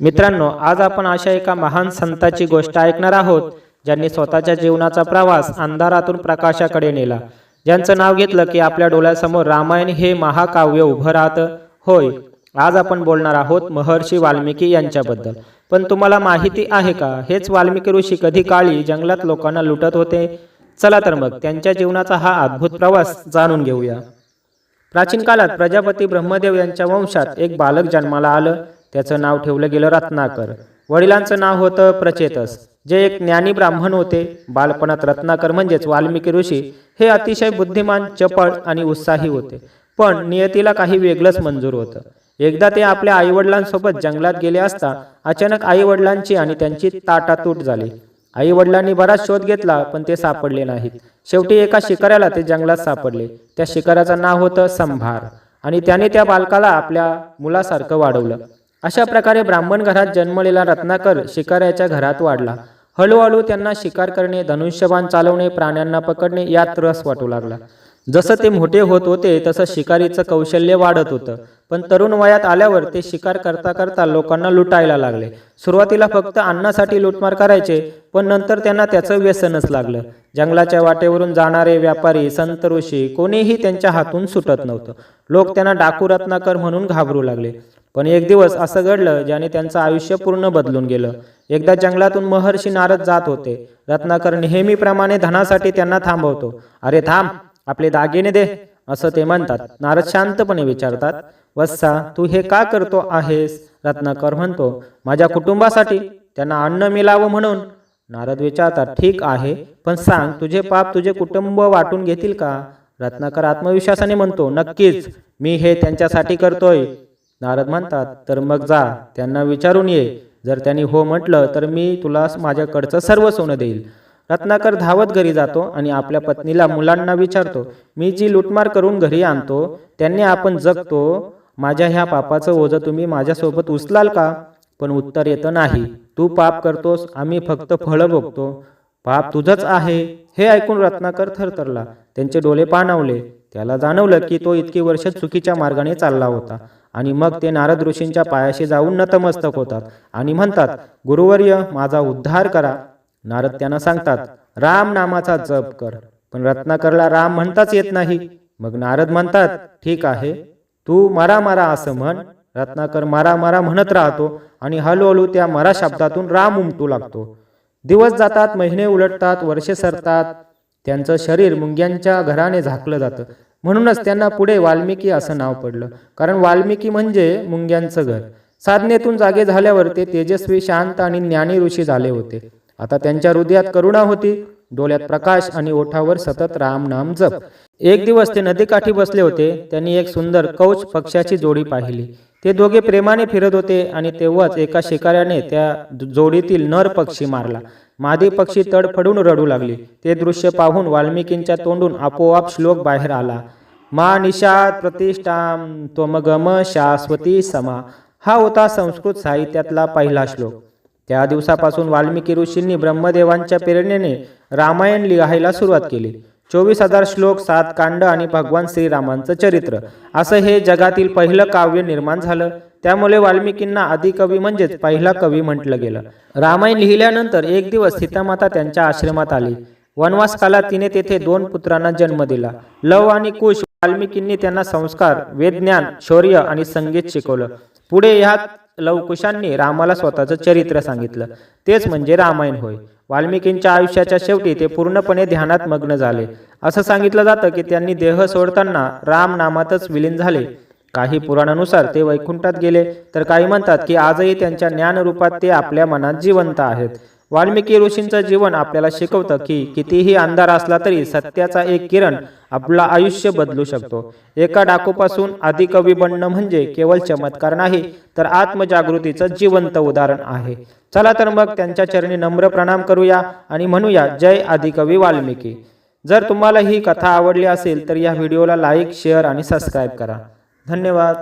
मित्रांनो आज आपण अशा एका महान संताची गोष्ट ऐकणार आहोत ज्यांनी स्वतःच्या जीवनाचा प्रवास अंधारातून प्रकाशाकडे नेला. ज्यांचं नाव घेतलं की आपल्या डोळ्यासमोर रामायण हे महाकाव्य उभं राहतं. होय आज आपण बोलणार आहोत महर्षी वाल्मिकी यांच्याबद्दल. पण तुम्हाला माहिती आहे का हेच वाल्मिकी ऋषी कधी काळी जंगलात लोकांना लुटत होते? चला तर मग त्यांच्या जीवनाचा हा अद्भुत प्रवास जाणून घेऊया. प्राचीन काळात प्रजापती ब्रह्मदेव यांच्या वंशात एक बालक जन्माला आलं. त्याचं नाव ठेवलं गेलं रत्नाकर. वडिलांचं नाव होतं प्रचेतस. जे एक ज्ञानी ब्राह्मण होते. बालपणात रत्नाकर म्हणजेच वाल्मिकी ऋषी हे अतिशय बुद्धिमान चपळ आणि उत्साही होते. पण नियतीला काही वेगळंच मंजूर होतं. एकदा ते आपल्या आईवडिलांसोबत जंगलात गेले असता अचानक आईवडिलांची आणि त्यांची ताटातूट झाली. आई वडिलांनी बराच शोध घेतला पण ते सापडले नाहीत. शेवटी एका शिकाऱ्याला ते जंगलात सापडले. त्या शिकाऱ्याचं नाव होतं संभार. आणि त्याने त्या बालकाला आपल्या मुलासारखं वाढवलं. अशा प्रकारे ब्राह्मण घरात जन्मलेला रत्नाकर शिकाऱ्याच्या घरात वाढला. हळूहळू त्यांना शिकार करणे धनुष्यबाण चालवणे प्राण्यांना पकडणे यात रस वाटू लागला. जसं ते मोठे होत होते तसं शिकारीचं कौशल्य वाढत होतं. पण तरुण वयात आल्यावर ते शिकार करता करता लोकांना लुटायला लागले. सुरुवातीला फक्त अन्नासाठी लुटमार करायचे पण नंतर त्यांना त्याचं व्यसनच लागलं. जंगलाच्या वाटेवरून जाणारे व्यापारी संत ऋषी कोणीही त्यांच्या हातून सुटत नव्हतं. लोक त्यांना डाकू रत्नाकर म्हणून घाबरू लागले. पण एक दिवस असं घडलं ज्याने त्यांचं आयुष्य पूर्ण बदलून गेलं. एकदा जंगलातून महर्षी नारद जात होते. रत्नाकर नेहमीप्रमाणे धनासाठी त्यांना थांबवतो. अरे थांब आपले दागिने दे असं ते म्हणतात. नारद शांतपणे विचारतात वत्सा तू हे का करतो आहेस? रत्नाकर म्हणतो माझ्या कुटुंबासाठी त्यांना अन्न मिळावं म्हणून. नारद विचारतात ठीक आहे पण सांग तुझे पाप तुझे कुटुंब वाटून घेतील का? रत्नाकर आत्मविश्वासाने म्हणतो नक्कीच मी हे त्यांच्यासाठी करतोय. नारद म्हणतात तर मग जा त्यांना विचारून ये. जर त्यांनी हो म्हटलं तर मी तुला माझ्याकडचं सर्व सोनं देईल. रत्नाकर धावत घरी जातो आणि आपल्या पत्नीला मुलांना विचारतो मी जी लुटमार करून घरी आणतो त्यांनी आपण जगतो. माझ्या ह्या पापाचं ओझं तुम्ही माझ्यासोबत उचलाल का? पण उत्तर येतं नाही. तू पाप करतोस आम्ही फक्त फळं बघतो पाप तुझंच आहे. हे ऐकून रत्नाकर थरथरला. त्यांचे डोळे पाणावले. त्याला जाणवलं की तो इतकी वर्ष चुकीच्या मार्गाने चालला होता आणि मग ते नारद ऋषींच्या पायाशी जाऊन नतमस्तक होतात आणि म्हणतात गुरुवर्य माझा उद्धार करा. नारद त्यांना सांगतात राम नामाचा जप कर. पण रत्नाकरला राम म्हणताच येत नाही. मग नारद म्हणतात ठीक आहे तू मारा मारा असं म्हण. रत्नाकर मारा मारा म्हणत राहतो आणि हळूहळू त्या मरा शब्दातून राम उमटू लागतो. दिवस जातात महिने उलटतात वर्षे सरतात त्यांचं शरीर मुंग्यांच्या घराने झाकलं जातं. म्हणूनच त्यांना पुढे वाल्मिकी असं नाव पडलं. कारण वाल्मिकी म्हणजे मुंग्यांचं घर. साधनेतून जागे झाल्यावर ते तेजस्वी शांत आणि ज्ञानी ऋषी झाले होते. आता त्यांच्या हृदयात करुणा होती. डोळ्यात प्रकाश आणि ओठावर सतत राम नाम जप. एक दिवस ते नदीकाठी बसले होते. त्यांनी एक सुंदर कौच पक्ष्याची जोडी पाहिली. ते दोघे प्रेमाने फिरत होते आणि तेव्हाच एका शिकाऱ्याने त्या जोडीतील नर पक्षी मारला. मादी पक्षी तडफडून रडू लागली. ते दृश्य पाहून वाल्मिकींच्या तोंडून आपोआप श्लोक बाहेर आला. मा निषाद प्रतिष्ठाम त्वमगम शाश्वती समा. हा होता संस्कृत साहित्यातला पहिला श्लोक. त्या दिवसापासून वाल्मिकी ऋषींनी ब्रह्मदेवांच्या प्रेरणेने रामायण लिहायला सुरुवात केली. चोवीस हजार श्लोक सात कांड आणि भगवान श्रीरामांचं चरित्र. असं हे जगातील पहिलं काव्य निर्माण झालं. त्यामुळे वाल्मिकींना आदिकवी म्हणजेच पहिला कवी म्हटलं गेलं. रामायण लिहिल्यानंतर एक दिवस सीतामाता त्यांच्या आश्रमात आली. वनवास काला तिने तेथे दोन पुत्रांना जन्म दिला. लव आणि कुश वाल्मिकींनी त्यांना संस्कार वेदज्ञान शौर्य आणि संगीत शिकवलं. पुढे ह्यात लवकुशांनी रामाला स्वतःचं चरित्र सांगितलं. तेच म्हणजे रामायण होय. वाल्मिकींच्या आयुष्याच्या शेवटी ते पूर्णपणे ध्यानात मग्न झाले. असं सांगितलं जातं की त्यांनी देह सोडताना राम नामातच विलीन झाले. काही पुराणानुसार ते वैकुंठात गेले तर काही म्हणतात की आजही त्यांच्या ज्ञानरूपात ते आपल्या मनात जिवंत आहेत. वाल्मिकी ऋषींचं जीवन आपल्याला शिकवतं की कितीही अंधार असला तरी सत्याचा एक किरण आपलं आयुष्य बदलू शकतो. एका डाकूपासून आदिकवी बनणं म्हणजे केवळ चमत्कार नाही तर आत्मजागृतीचं जिवंत उदाहरण आहे. चला तर मग त्यांच्या चरणी नम्र प्रणाम करूया आणि म्हणूया जय आदिकवी वाल्मिकी. जर तुम्हाला ही कथा आवडली असेल तर या व्हिडिओला लाईक शेअर आणि सबस्क्राईब करा. धन्यवाद.